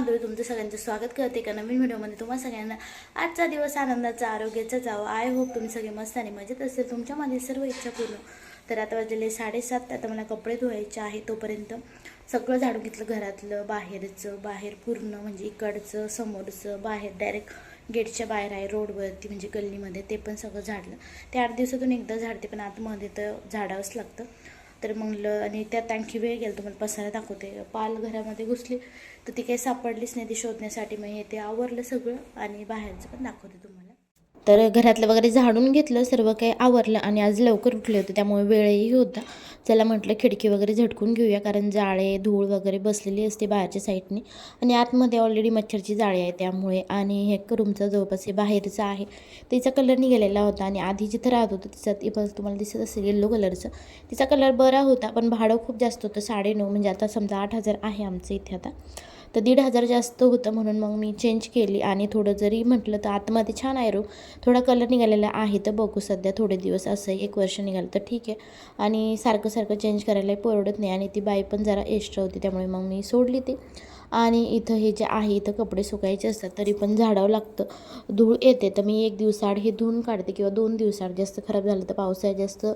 बांधवी तुमचं सगळ्यांचं स्वागत करते एका नवीन व्हिडिओमध्ये. तुम्हाला सगळ्यांना आजचा दिवस आनंदाचा आरोग्याचा जावं. आय होप तुम्ही सगळे मस्त आणि मजेत असेल. तुमच्यामध्ये सर्व इच्छा पूर्ण. तर आता वाजलेले साडेसात आता मला कपडे धुवायचे आहे तोपर्यंत. सगळं झाडून घेतलं घरातलं बाहेरचं बाहेर पूर्ण म्हणजे इकडचं समोरचं बाहेर डायरेक्ट गेटच्या बाहेर आहे रोडवरती म्हणजे गल्लीमध्ये ते पण सगळं झाडलं. ते आठ दिवसातून एकदा झाडते पण आतमध्ये तर झाडावंच लागतं. तर म्हणलं आणि त्यात आणखी वेळ गेला तुम्हाला पसारा दाखवते. पाल घरामध्ये घुसली तर ती काही सापडलीच नाही ती शोधण्यासाठी. मग हे ते आवरलं सगळं आणि बाहेरचं पण दाखवते तुम्हाला. तर घरातलं वगैरे झाडून घेतलं सर्व काही आवरलं आणि आज लवकर उठले होते त्यामुळे वेळही होता. चला म्हटलं खिडकी वगैरे झटकून घेऊया कारण जाळे धूळ वगैरे बसलेली असते बाहेरच्या साईडने. आणि आतमध्ये ऑलरेडी मच्छरची जाळी आहे त्यामुळे आणि हे रूमचं जवळपास हे बाहेरचं आहे. तिचा कलर निघालेला होता आणि आधी जिथं राहत होतं तिचा इथं तुम्हाला दिसत असेल येल्लो कलरचं तिचा कलर बरा होता पण भाडं खूप जास्त होतं साडेनऊ म्हणजे आता समजा आठ हजार आहे आमचं इथे आता. तर दीड हजार जास्त होतं म्हणून मग मी चेंज केली आणि थोडं जरी म्हटलं तर आतमध्ये छान आहे रो. थोडा कलर निघालेला आहे तर बघू सध्या थोडे दिवस असं एक वर्ष निघालं तर ठीक आहे. आणि सारखं सारखं चेंज करायला परवडत नाही आणि ती बाई पण जरा एक्स्ट्रा होती त्यामुळे मग मी सोडली ती. आणि इथं हे जे आहे इथं कपडे सुकायचे असतात तरी पण झाडावं लागतं. धूळ येते तर मी एक दिवसाआड हे धुवून काढते किंवा दोन दिवसाआड. जास्त खराब झालं तर पावसाळ्यात जास्त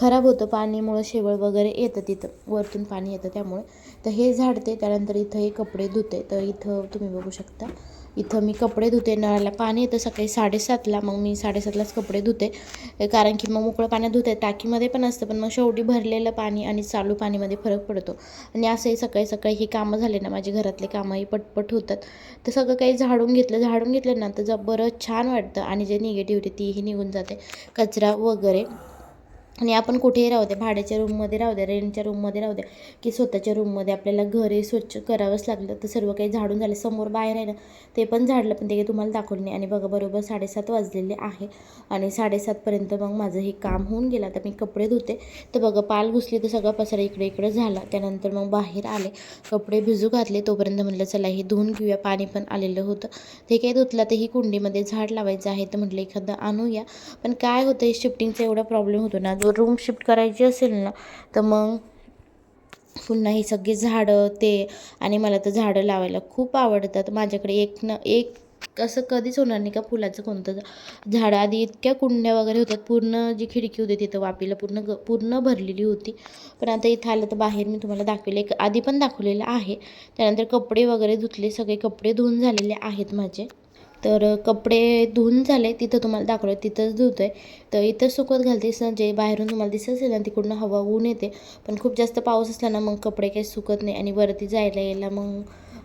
खराब होतं. पाण्यामुळं शेवळ वगैरे येतं तिथं. वरतून पाणी येतं त्यामुळे. तर हे झाडते त्यानंतर इथं हे कपडे धुते. तर इथं तुम्ही बघू शकता. इथं मी कपडे धुते नळाला पाणी येतं सकाळी साडेसातला मग मी साडेसातलाच कपडे धुते. कारण की मग मोकळं पाण्यात धुते टाकीमध्ये पण असतं पण मग शेवटी भरलेलं पाणी आणि चालू पाणीमध्ये फरक पडतो. आणि असंही सकाळी सकाळी ही कामं झाले ना माझे घरातले कामंही पटपट होतात. तर सगळं काही झाडून घेतलं झाडून घेतलं ना तर जर बरं छान वाटतं आणि जे निगेटिव्हिटी तीही निघून जाते. कचरा वगैरे आणि आपण कुठेही राहू दे भाड्याच्या रूममध्ये राहू द्या रेंटच्या रूममध्ये राहू द्या की स्वतःच्या रूममध्ये आपल्याला घरही स्वच्छ करावंच लागलं तर सर्व काही झाडून झालं समोर बाहेर आहे ना ते पण झाडलं पण ते काही तुम्हाला दाखवलं नाही. आणि बघा बरोबर साडेसात वाजलेले आहे आणि साडेसातपर्यंत मग माझं हे काम होऊन गेलं. आता मी कपडे धुते तर बघा पाल घुसली तर सगळा पसारा इकडे इकडे झाला. त्यानंतर मग बाहेर आले कपडे भिजू घातले तोपर्यंत म्हटलं चला हे धुवून घेऊया. पाणी पण आलेलं होतं. ते काही धुतलं तर ही कुंडीमध्ये झाड लावायचं आहे तर म्हटलं एखादं आणूया. पण काय होतं शिफ्टिंगचा एवढा प्रॉब्लेम होतो ना रूम शिफ्ट करायची असेल ना तर मग पुन्हा ही सगळी झाडं ते आणि मला तर झाडं लावायला खूप आवडतात. माझ्याकडे एक न एक असं कधीच होणार नाही का फुलाचं कोणतं झाडं. आधी इतक्या कुंड्या वगैरे होत्यात पूर्ण जी खिडकी होती तिथं वापीला पूर्ण ग पूर्ण भरलेली होती. पण आता इथं आलं तर बाहेर मी तुम्हाला दाखवले. एक आधी पण दाखवलेलं आहे. त्यानंतर कपडे वगैरे धुतले सगळे कपडे धुवून झालेले आहेत माझे. तर कपडे धुवून झाले तिथं तुम्हाला दाखवलं तिथंच धुतो आहे तर इथं सुकत घालते स जे बाहेरून तुम्हाला दिसत असेल ना तिकडून हवा ऊन येते. पण खूप जास्त पाऊस असला ना मग कपडे काही सुकत नाही आणि वरती जायला यायला मग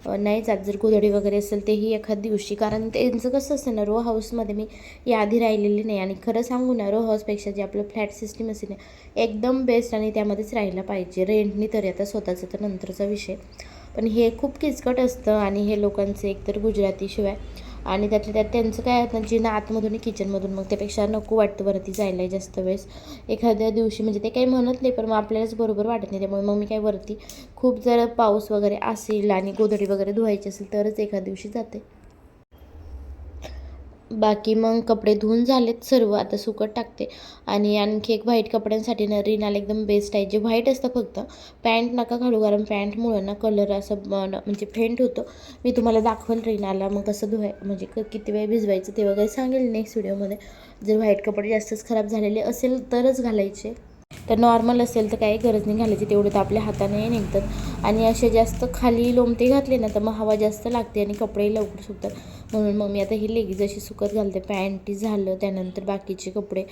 नाही जात. जर गोधडी वगैरे असेल तेही एखाद दिवशी. कारण त्यांचं कसं असतं ना रो हाऊसमध्ये मी याआधी राहिलेली नाही. आणि खरं सांगू ना रो हाऊसपेक्षा जे आपलं फ्लॅट सिस्टीम असेल ना एकदम बेस्ट आणि त्यामध्येच राहायला पाहिजे. रेंटनी तरी आता स्वतःचा तर नंतरचा विषय. पण हे खूप किचकट असतं आणि हे लोकांचं एकतर गुजरातीशिवाय आणि त्यातल्या त्यात त्यांचं काय आहे ना जिना आतमधून किचनमधून मग त्यापेक्षा नको वाटतं वरती जायला जास्त वेळेस. एखाद्या दिवशी म्हणजे ते काही म्हणत नाही पण मग आपल्यालाच बरोबर वाटत नाही. त्यामुळे मग मी काय वरती खूप जर पाऊस वगैरे असेल आणि गोधडी वगैरे धुवायची असेल तरच एखाद्या दिवशी जाते. बाकी मग कपडे धुवून झालेत सर्व. आता सुकत टाकते. आणि आणखी एक व्हाईट कपड्यांसाठी ना रिनाल एकदम बेस्ट आहे. जे व्हाईट असतं फक्त पॅन्ट नका घालू. कारण पॅन्टमुळं ना कलर असं म्हणजे फेंट होतं. मी तुम्हाला दाखवेन रिनाला मग कसं धुवाय म्हणजे क किती वेळ भिजवायचं ते वगैरे सांगेल नेक्स्ट व्हिडिओमध्ये जर व्हाईट कपडे जास्तच खराब झालेले असेल तरच घालायचे. तर नॉर्मल असेल तर काही गरज नाही घालायची. तेवढं तर आपल्या हाताने निघतात. आणि असे जास्त खाली लोमते घातले ना तर मग हवा जास्त लागते आणि कपडे लवकर सुकतात. म्हणून मग मी आता ही लेगीज अशी सुकत घालते. पॅन्टी झालं त्यानंतर बाकीचे कपडे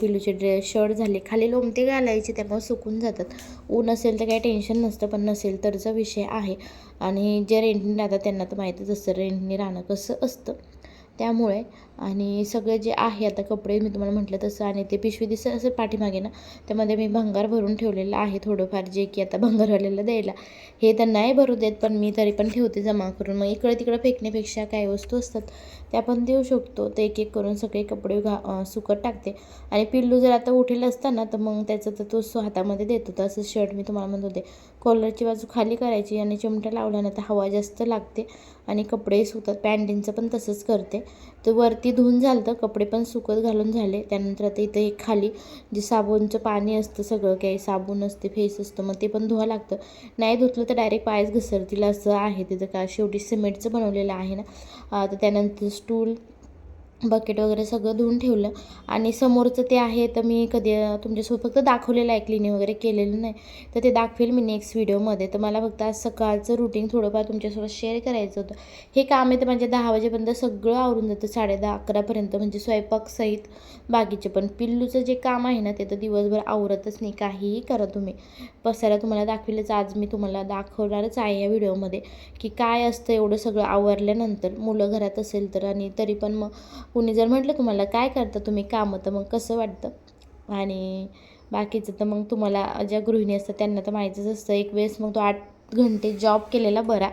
पिलूचे ड्रेस शर्ट झाले. खाली लोमते घालायचे त्यामुळे सुकून जातात. ऊन असेल तर काही टेन्शन नसतं पण नसेल तरचा विषय आहे. आणि जे रेंटने राहतात त्यांना तर माहीतच असतं रेंटने राहणं कसं असतं? त्यामुळे आणि सगळे जे आहे आता कपडे मी तुम्हाला म्हटलं तसं आणि ते पिशवी दिसत असं पाठीमागे ना त्यामध्ये मी भंगार भरून ठेवलेलं आहे थोडंफार जे की आता भंगारवाल्याला द्यायला. हे तर नाही भरू देत पण मी तरी पण ठेवते जमा करून. मग इकडे तिकडं फेकण्यापेक्षा काही वस्तू असतात त्या पण देऊ शकतो. ते एक एक करून सगळे कपडे घा सुकत टाकते. आणि पिल्लू जर आता उठेल असता ना तर मग त्याचं तर तो हातामध्ये देत. होता असं शर्ट मी तुम्हाला म्हणत होते कॉलरची बाजू खाली करायची आणि चिमटा लावल्यानंतर तर हवा जास्त लागते आणि कपडेही सुकतात. पॅन्टींचं पण तसंच करते. तर वरती धुवून झालं तर कपडे पण सुकत घालून झाले. त्यानंतर आता इथं एक खाली जे साबणचं पाणी असतं सगळं काही साबण असते फेस असतं मग ते पण धुवा लागतं. नाही धुतलं तर डायरेक्ट पायच घसरतील असं आहे तिथं का? शेवटी सिमेंटचं बनवलेलं आहे ना. तर त्यानंतर स्टूल बकेट वगैरे सगळं धुवून ठेवलं. आणि समोरचं ते आहे तर मी कधी तुमच्यासोबत फक्त दाखवलेलं आहे क्लिनिंग वगैरे केलेलं नाही. तर ते दाखवेल मी नेक्स्ट व्हिडिओमध्ये तर मला फक्त आज सकाळचं रुटीन थोडंफार तुमच्यासोबत शेअर करायचं होतं. हे काम आहे तर म्हणजे दहा वाजेपर्यंत सगळं आवरून जातं साडे दहा अकरापर्यंत. म्हणजे स्वयंपाकसहित बाकीचे पण. पिल्लूचं जे काम आहे ना ते तर दिवसभर आवरतच नाही काहीही करा तुम्ही. पसायला तुम्हाला दाखविलंच. आज मी तुम्हाला दाखवणारच आहे या व्हिडिओमध्ये की काय असतं एवढं सगळं आवरल्यानंतर. मुलं घरात असेल तर आणि तरी पण मग कुणी जर म्हटलं तुम्हाला काय करता तुम्ही कामं तर मग कसं वाटतं? आणि बाकीचं तर मग तुम्हाला ज्या गृहिणी असतात त्यांना तर माहीतच असतं. एक वेळेस मग तो आठ घंटे जॉब केलेला बरा.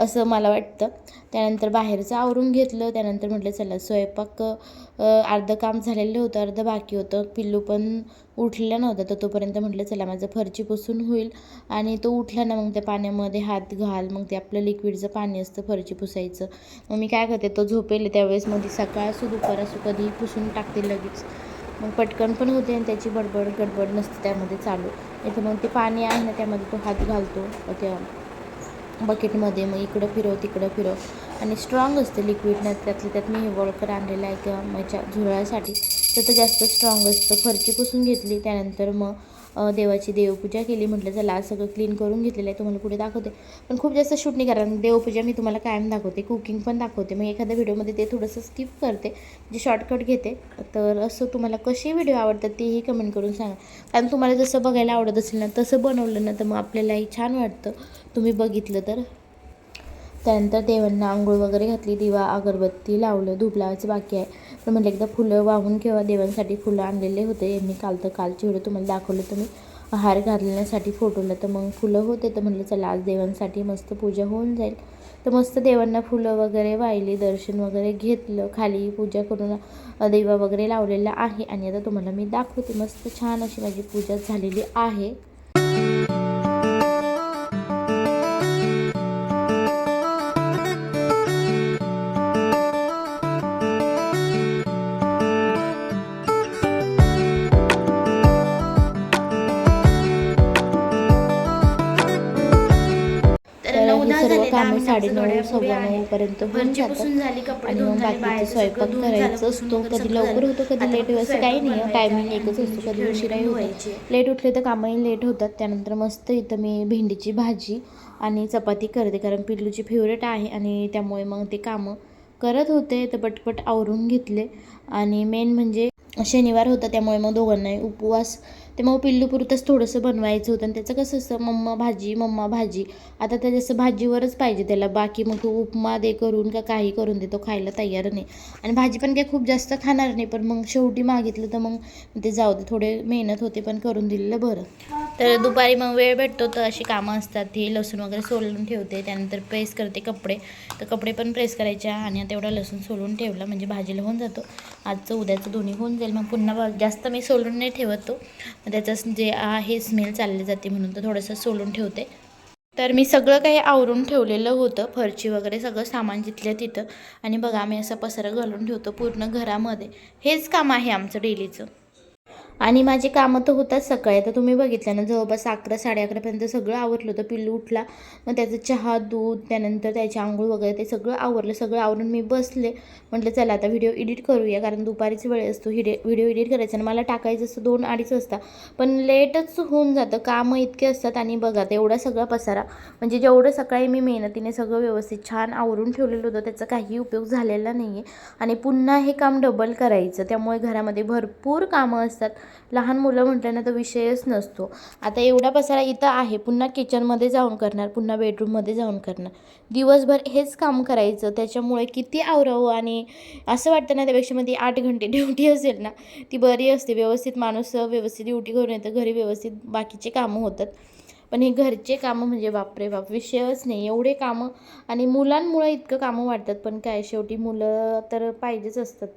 असं मला वाटतं. त्यानंतर बाहेरचं आवरून घेतलं. त्यानंतर म्हटलं चला स्वयंपाक अर्धं काम झालेलं होतं अर्धं बाकी होतं. पिल्लू पण उठलेला नव्हता तर तोपर्यंत म्हटलं चला माझं फरची पुसून होईल. आणि तो उठला ना मग त्या पाण्यामध्ये हात घाल मग ते आपलं लिक्विडचं पाणी असतं फरची पुसायचं. मग मी काय करते तो झोपेल त्यावेळेस मग ती सकाळ असो दुपार असो कधीही पुसून टाकते लगेच. मग पटकन पण होते आणि त्याची बडबड गडबड नसते त्यामध्ये चालू. नाही तर मग ते पाणी आहे ना त्यामध्ये तो हात घालतो त्या बकेटमध्ये मग इकडं फिरव तिकडं फिरव. आणि स्ट्रॉंग असतं लिक्विड ना त्यातल्या त्यात मी हे आणलेलं आहे किंवा माझ्या झुरळासाठी. तर ते जास्त स्ट्रॉंग असतं. फरची पुसून घेतली त्यानंतर मग देवाची देवपूजा केली. म्हटलं चला आज सगळं क्लीन करून घेतलेलं आहे. तुम्हाला पुढे दाखवते. पण खूप जास्त शूट नाही कारण देवपूजा मी तुम्हाला कायम दाखवते. कुकिंग पण दाखवते. मग एखाद्या व्हिडिओमध्ये ते थोडंसं स्किप करते. म्हणजे शॉर्टकट घेते. तर असं तुम्हाला कसे व्हिडिओ आवडतात तेही कमेंट करून सांगा. कारण तुम्हाला जसं बघायला आवडत असेल ना तसं बनवलं ना तर मग आपल्यालाही छान वाटतं. तुम्ही बघितलं तर. त्यानंतर देवांना आंघोळ वगैरे घातली दिवा अगरबत्ती लावलं धूप लावायचं बाकी आहे. तर म्हटलं एकदा फुलं वाहून किंवा देवांसाठी फुलं आणलेले होते यांनी काल तर कालची व्हिडिओ तुम्हाला दाखवलं तुम्ही हार घालण्यासाठी फोटोला तर मग फुलं होते तर म्हटलं चला आज देवांसाठी मस्त पूजा होऊन जाईल. तर मस्त देवांना फुलं वगैरे वाहिली दर्शन वगैरे घेतलं खाली पूजा करून देवा वगैरे लावलेला आहे. आणि आता तुम्हाला मी दाखवते मस्त छान अशी माझी पूजा झालेली आहे. कामं साडेनऊ सव्वा नऊ. पर्यंत होऊन जातात आणि मग बाकीचं स्वयंपाक करायचं असतो. कधी लवकर. होतो कधी लेट फक्त असं काही नाही. टायमिंग एकच असतो. कधी उशिराही होतं. लेट उठले तर कामही लेट होतात. त्यानंतर मस्त इथं मी भेंडीची भाजी आणि चपाती करते. कारण पिल्लूची फेवरेट आहे आणि त्यामुळे मग ते कामं करत होते. तर पटपट आवरून घेतले. आणि मेन म्हणजे शनिवार होता त्यामुळे मग दोघांनाही उपवास ते मग पिल्लू पुरतंच थोडंसं बनवायचं होतं. आणि त्याचं कसं असतं मम्मा भाजी मम्मा भाजी. आता त्या जसं भाजीवरच पाहिजे त्याला. बाकी मग तो उपमा दे करून का काही करून दे तो खायला तयार नाही. आणि भाजी पण काही खूप जास्त खाणार नाही पण मग शेवटी मागितलं तर मग ते जाऊ दे थोडे मेहनत होते पण करून दिलेलं बरं. तर दुपारी मग वेळ भेटतो तर अशी कामं असतात. ती लसूण वगैरे सोलून ठेवते त्यानंतर प्रेस करते कपडे. तर कपडे पण प्रेस करायच्या आणि आता एवढा लसूण सोलून ठेवला म्हणजे भाजीला होऊन जातो. आजचं उद्याचं दोन्ही होऊन जाईल. मग पुन्हा जास्त मी सोलून नाही ठेवत मग त्याचं जे आहे स्मेल चालले जाते म्हणून तर थोडंसं सोलून ठेवते. तर मी सगळं काही आवरून ठेवलेलं होतं फरची वगैरे सगळं सामान जिथल्या तिथं. आणि बघा आम्ही असं पसारा घालून ठेवतो पूर्ण घरामध्ये. हेच काम आहे आमचं डेलीचं. आणि माझी कामं तर होतात सकाळी. तर तुम्ही बघितलं ना जवळपास अकरा साडे अकरापर्यंत सगळं आवरलं होतं. पिल्लू उठला मग त्याचं चहा दूध त्यानंतर त्याची आंघोळ वगैरे ते सगळं आवरलं. सगळं आवरून मी बसले. म्हटलं चला आता व्हिडिओ एडिट करूया कारण दुपारीच वेळ असतो. हिडे व्हिडिओ एडिट करायचा आणि मला टाकायचं असतं. दोन अडीच वाजता. पण लेटच होऊन जातं. कामं इतके असतात आणि बघा तेवढा सगळा पसारा. म्हणजे जेवढं सकाळी मी मेहनतीने सगळं व्यवस्थित छान आवरून ठेवलेलं होतं त्याचा काही उपयोग झालेला नाही आहे आणि पुन्हा हे काम डबल करायचं. त्यामुळे घरामध्ये भरपूर कामं असतात. लहान मुलं म्हटलं ना तर विषयच नसतो. आता एवढा पसारा इथं आहे पुन्हा किचनमध्ये जाऊन करणार पुन्हा बेडरूममध्ये जाऊन करणार. दिवसभर हेच काम करायचं त्याच्यामुळे किती आवरावं आणि असं वाटतं ना त्यापेक्षा मध्ये आठ घंटे ड्युटी असेल ना ती बरी असते. व्यवस्थित माणूस व्यवस्थित ड्युटी करून येतं घरी व्यवस्थित बाकीचे कामं होतात. पण हे घरचे कामं म्हणजे बापरे बाप विषयच नाही. एवढे कामं आणि मुलांमुळे इतकं कामं वाटतात पण काय शेवटी मुलं तर पाहिजेच असतात.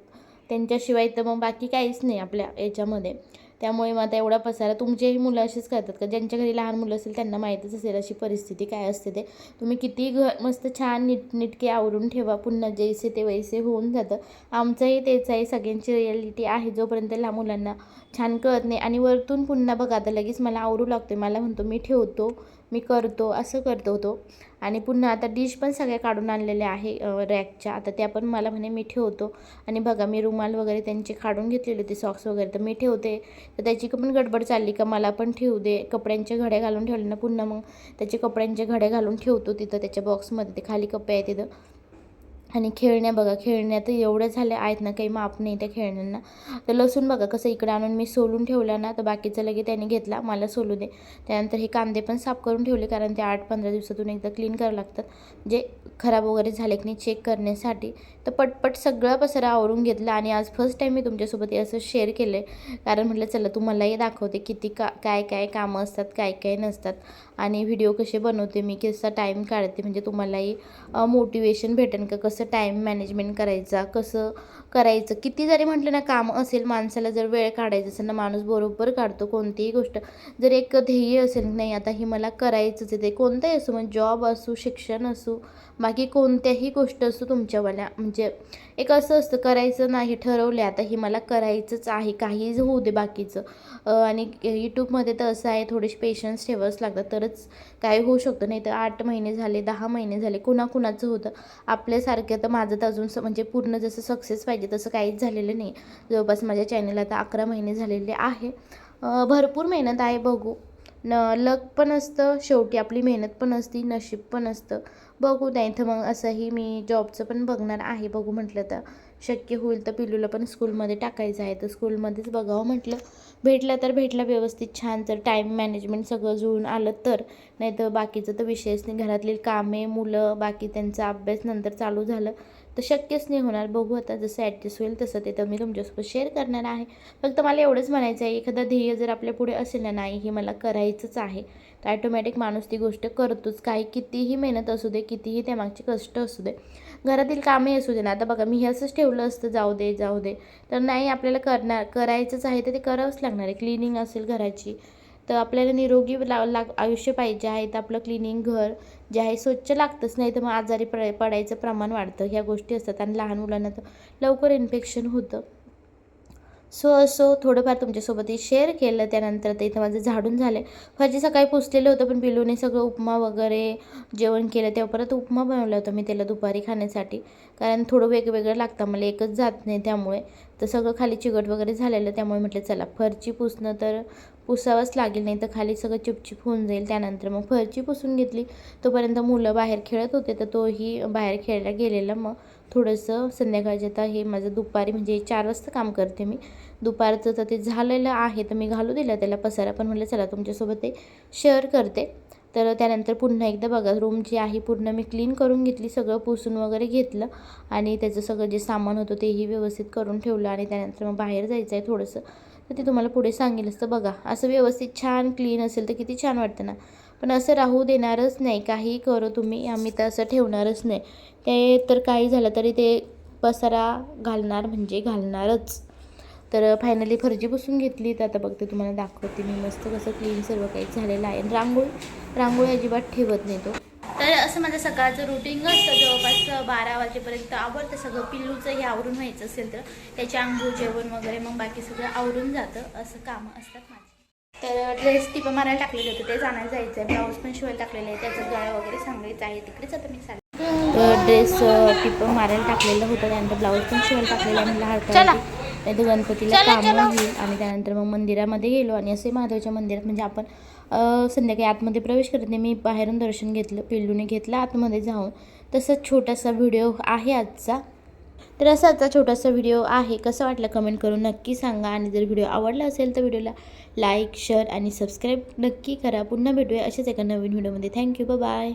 त्यांच्याशिवाय तर मग बाकी काहीच नाही आपल्या याच्यामध्ये. त्यामुळे मग आता एवढा पसारा तुमचेही मुलं अशीच करतात का? ज्यांच्या घरी लहान मुलं असेल त्यांना माहीतच असेल अशी परिस्थिती काय असते ते. तुम्ही किती घर मस्त छान नीटनीटके आवरून ठेवा. पुन्हा जैसे ते वैसे होऊन जातं. आमचंही तेच आहे. सगळ्यांची रिॲलिटी आहे जोपर्यंत लहान मुलांना छान कळत नाही. आणि वरतून पुन्हा बघा आता लगेच मला आवरू लागते मला म्हणतो मी ठेवतो. मी करतो असं करतो तो आणि पुन्हा आता डिश पण सगळ्या काढून आणलेल्या आहे रॅकच्या. आता त्या पण मला म्हणे मी ठेवतो. आणि बघा मी रुमाल वगैरे त्यांचे काढून घेतलेले होते सॉक्स वगैरे. तर मी ठेवते. तर त्याची पण गडबड चालली का मला पण ठेवू दे. कपड्यांचे घड्या घालून ठेवले ना पुन्हा मग. त्याचे कपड्यांचे घड्या घालून ठेवतो तिथं त्याच्या बॉक्समध्ये ते खाली कप्पे आहे तिथं. आणि खेळण्या बघा खेळण्या तर एवढ्या झाल्या आहेत ना काही माप नाही त्या खेळण्यांना. तर लसूण बघा कसं इकडे आणून मी सोलून ठेवला ना तर बाकीचं लगे त्याने घेतला मला सोलू दे. त्यानंतर हे कांदे पण साफ करून ठेवले कारण ते आठ पंधरा दिवसातून एकदा क्लीन करावं लागतात. जे खराब वगैरे झाले की नाही चेक करण्यासाठी. तर पटपट सगळं पसारा आवरून घेतलं आणि आज फर्स्ट टाईम मी तुमच्यासोबत हे असं शेअर केलं आहे कारण म्हटलं चला तुम्हालाही दाखवते किती का काय काय कामं असतात काय काय नसतात. आणि व्हिडिओ कसे बनवते मी कसा टाईम काढते म्हणजे तुम्हालाही मोटिवेशन भेटेल का कसं टाईम मॅनेजमेंट करायचा कसं करायचं? किती जरी म्हटलं ना काम असेल माणसाला जर वेळ काढायचा असेल ना माणूस बरोबर काढतो कोणतीही गोष्ट. जर एक ध्येय असेल नाही आता ही मला करायचंच आहे ते कोणतंही असो मग जॉब असू शिक्षण असू बाकी कोणत्याही गोष्ट असो तुमच्यावाल्या म्हणजे एक असं असतं करायचं नाही ठरवलं आता ही मला करायचंच आहे काहीच होऊ दे बाकीचं. आणि यूट्यूबमध्ये तर असं आहे थोडेसे पेशन्स ठेवावंच लागतात तरच काय होऊ शकतं नाही तर आठ महिने झाले दहा महिने झाले कुणाकुणाचं होतं. आपल्यासारखं तर माझं तर अजून म्हणजे पूर्ण जसं सक्सेस पाहिजे तसं काहीच झालेलं नाही. जवळपास माझ्या चॅनलला तर अकरा महिने झालेले आहे. भरपूर मेहनत आहे बघू. न लक पण असतं शेवटी आपली मेहनत पण असती नशीब पण असतं. बघू नाही तर मग असंही मी जॉबचं पण बघणार आहे बघू म्हटलं तर. शक्य होईल तर पिलूला पण स्कूलमध्ये टाकायचं आहे. तर स्कूलमध्येच बघावं म्हटलं. भेटलं तर भेटलं व्यवस्थित छान. तर टाईम मॅनेजमेंट सगळं जुळून आलं तर. नाही तर बाकीचं तर विषयच नाही. घरातली कामे मुलं बाकी त्यांचा अभ्यास नंतर चालू झालं. तर शक्यच नाही होणार. बघू आता जसं ॲडजस्ट होईल तसं ते तर मी तुमच्यासोबत शेअर करणार आहे. फक्त मला एवढंच म्हणायचं आहे. एखादा ध्येय जर आपल्या पुढे असेल ना नाही हे मला करायचंच आहे. तर ॲटोमॅटिक माणूस ती गोष्ट करतोच. काही कितीही मेहनत असू दे कितीही त्यामागचे कष्ट असू दे घरातील कामे असू दे ना. आता बघा मी हे असंच ठेवलं असतं जाऊ दे जाऊ दे. तर नाही आपल्याला करणार करायचंच आहे तर ते करावंच लागणार आहे. क्लिनिंग असेल घराची तर आपल्याला निरोगी ला लाग आयुष्य पाहिजे आहे. तर आपलं क्लिनिंग घर जे आहे स्वच्छ लागतंच नाही तर मग आजारी पड पडायचं प्रमाण वाढतं. ह्या गोष्टी असतात. आणि लहान मुलांना तर लवकर इन्फेक्शन होतं. सो असो थोडंफार तुमच्यासोबत शेअर केलं. त्यानंतर ते इथं माझं झाडून झालं फरची सकाळी पुसलेलं होतं पण पिलूने सगळं उपमा वगैरे जेवण केलं. तेव्हा परत उपमा बनवला होता मी त्याला दुपारी खाण्यासाठी. कारण थोडं वेगवेगळं लागतं. मला एकच जात नाही त्यामुळे. तर सगळं खाली चिकट वगैरे झालेलं. त्यामुळे म्हटलं चला फरची पुसणं तर पुसावंच लागेल. नाही तर खाली सगळं चिपचिप होऊन जाईल. त्यानंतर मग फरची पुसून घेतली. तोपर्यंत मुलं बाहेर खेळत होते. तर तोही बाहेर खेळायला गेलेला. मग थोडंसं संध्याकाळच्या आता हे माझं दुपारी म्हणजे चार वाजता काम करते मी. दुपारचं तर ते झालेलं आहे तर मी घालू दिलं त्याला पसारा. पण म्हटलं चला तुमच्यासोबत ते शेअर करते. तर त्यानंतर पुन्हा एकदा बघा रूम जी आहे पूर्ण मी क्लीन करून घेतली सगळं पुसून वगैरे घेतलं. आणि त्याचं सगळं जे सामान होतं तेही व्यवस्थित करून ठेवलं. आणि त्यानंतर मग बाहेर जायचं आहे थोडंसं. तर ते तुम्हाला पुढे सांगेल असतं बघा असं व्यवस्थित छान क्लीन असेल तर किती छान वाटतं ना? पण असं राहू देणारच नाही. काही करो तुम्ही आम्ही तर असं ठेवणारच नाही. ते तर काही झालं तरी ते पसारा घालणार म्हणजे घालणारच. तर फायनली फरजी पुसून घेतली. तर आता बघते तुम्हाला दाखवते मी मस्त कसं क्लीन सर्व काही झालेलं आहे. रांगोळी रांगोळी अजिबात ठेवत नाही तो. तर असं माझं सकाळचं रुटीन असतं जवळपास बारा वाजेपर्यंत आवडतं. सगळं पिल्लूचं हे आवरून व्हायचं असेल तर त्याचे आंघोळ जेवण वगैरे मग बाकी सगळं आवरून जातं. असं कामं असतात माझी. तर ड्रेस टिपं मारायला टाकलेले होते. ते जाण्याला जायचं आहे. ब्लाऊज पण शिवायला टाकलेले आहे त्याचं गळा वगैरे सांगायचं आहे. तिकडेच आता मी सांग ड्रेस टिपं मारायला टाकलेलं होतं. त्यानंतर ब्लाऊज पण शिवायला टाकलेलं आहे. नाही तर गणपतीला कामं होईल. आणि त्यानंतर मग मंदिरामध्ये गेलो आणि असे महादेवच्या मंदिरात म्हणजे आपण संध्याकाळी आतमध्ये प्रवेश करत नाही. मी बाहेरून दर्शन घेतलं पिल्लूने घेतलं आतमध्ये जाऊन. तसंच छोटासा व्हिडिओ आहे आजचा. तर असा आजचा छोटासा व्हिडिओ आहे. कसं वाटलं कमेंट करून नक्की सांगा. आणि जर व्हिडिओ आवडला असेल तर व्हिडिओला लाईक शेअर आणि सबस्क्राईब नक्की करा. पुन्हा भेटूया असेच एका नवीन व्हिडिओमध्ये. थँक्यू. बाय